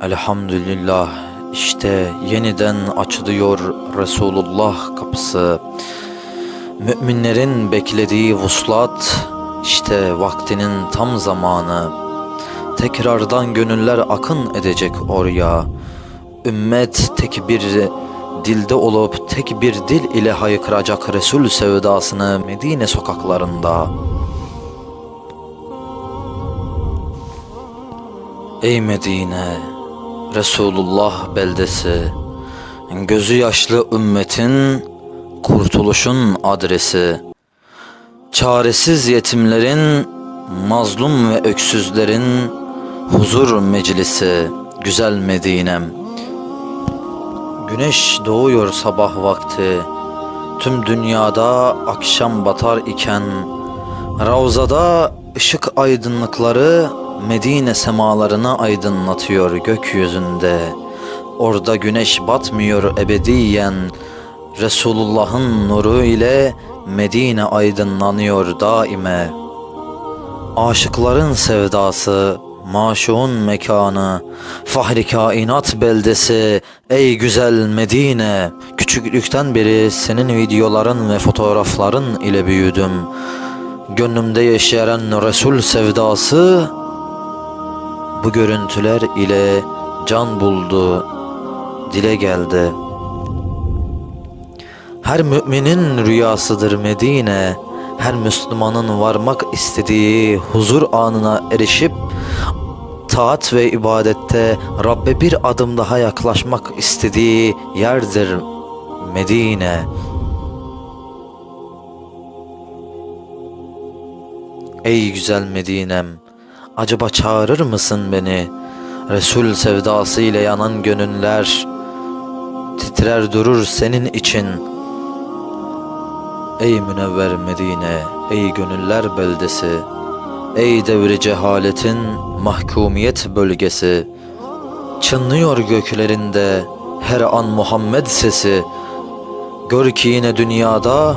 Elhamdülillah işte yeniden açılıyor Resulullah kapısı. Müminlerin beklediği vuslat işte vaktinin tam zamanı. Tekrardan gönüller akın edecek oraya. Ümmet tek bir dilde olup tek bir dil ile haykıracak Resul sevdasını Medine sokaklarında. Ey Medine, Resulullah beldesi, gözü yaşlı ümmetin kurtuluşun adresi. Çaresiz yetimlerin, mazlum ve öksüzlerin huzur meclisi, güzel Medine'm. Güneş doğuyor sabah vakti, tüm dünyada akşam batar iken, Ravzada ışık aydınlıkları Medine semalarını aydınlatıyor gökyüzünde. Orada güneş batmıyor ebediyen. Resulullah'ın nuru ile Medine aydınlanıyor daime. Aşıkların sevdası, maşuğun mekanı, fahri kainat beldesi, ey güzel Medine. Küçüklükten beri senin videoların ve fotoğrafların ile büyüdüm. Gönlümde yaşayan Resul sevdası bu görüntüler ile can buldu, dile geldi. Her müminin rüyasıdır Medine, her Müslümanın varmak istediği huzur anına erişip taat ve ibadette Rabbe bir adım daha yaklaşmak istediği yerdir Medine. Ey güzel Medine'm, acaba çağırır mısın beni? Resul sevdası ile yanan gönüller titrer durur senin için. Ey münevver Medine, ey gönüller beldesi, ey devri cehaletin mahkumiyet bölgesi. Çınlıyor göklerinde her an Muhammed sesi. Gör ki yine dünyada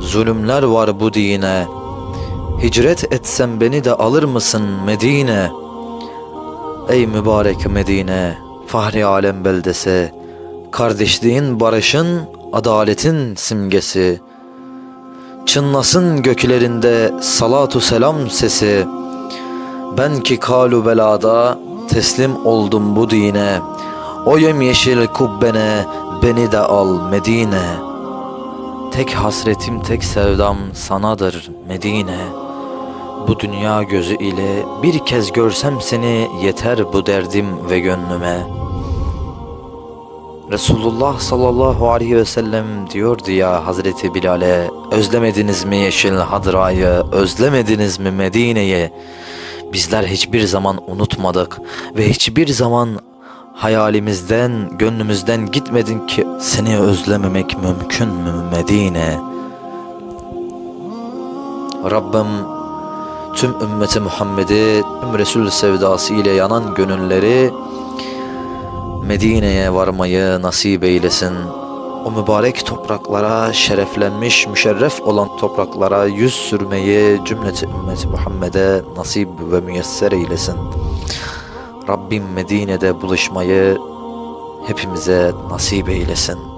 zulümler var bu dine. Hicret etsem beni de alır mısın Medine? Ey mübarek Medine, fahri alem beldesi, kardeşliğin, barışın, adaletin simgesi. Çınlasın göklerinde salatu selam sesi. Ben ki kalu belada teslim oldum bu dine. O yemyeşil kubbene beni de al Medine. Tek hasretim tek sevdam sanadır Medine. Bu dünya gözü ile bir kez görsem seni yeter bu derdim ve gönlüme. Resulullah sallallahu aleyhi ve sellem diyordu ya Hazreti Bilal'e Özlemediniz mi yeşil Hadra'yı, özlemediniz mi Medine'yi? Bizler hiçbir zaman unutmadık ve hiçbir zaman hayalimizden, gönlümüzden gitmedin ki seni özlememek mümkün mü Medine? Rabbim tüm ümmeti Muhammed'i tüm Resul sevdası ile yanan gönülleri Medine'ye varmayı nasip eylesin. O mübarek topraklara şereflenmiş, müşerref olan topraklara yüz sürmeyi cümleti ümmeti Muhammed'e nasip ve müyesser eylesin. Rabbim Medine'de buluşmayı hepimize nasip eylesin.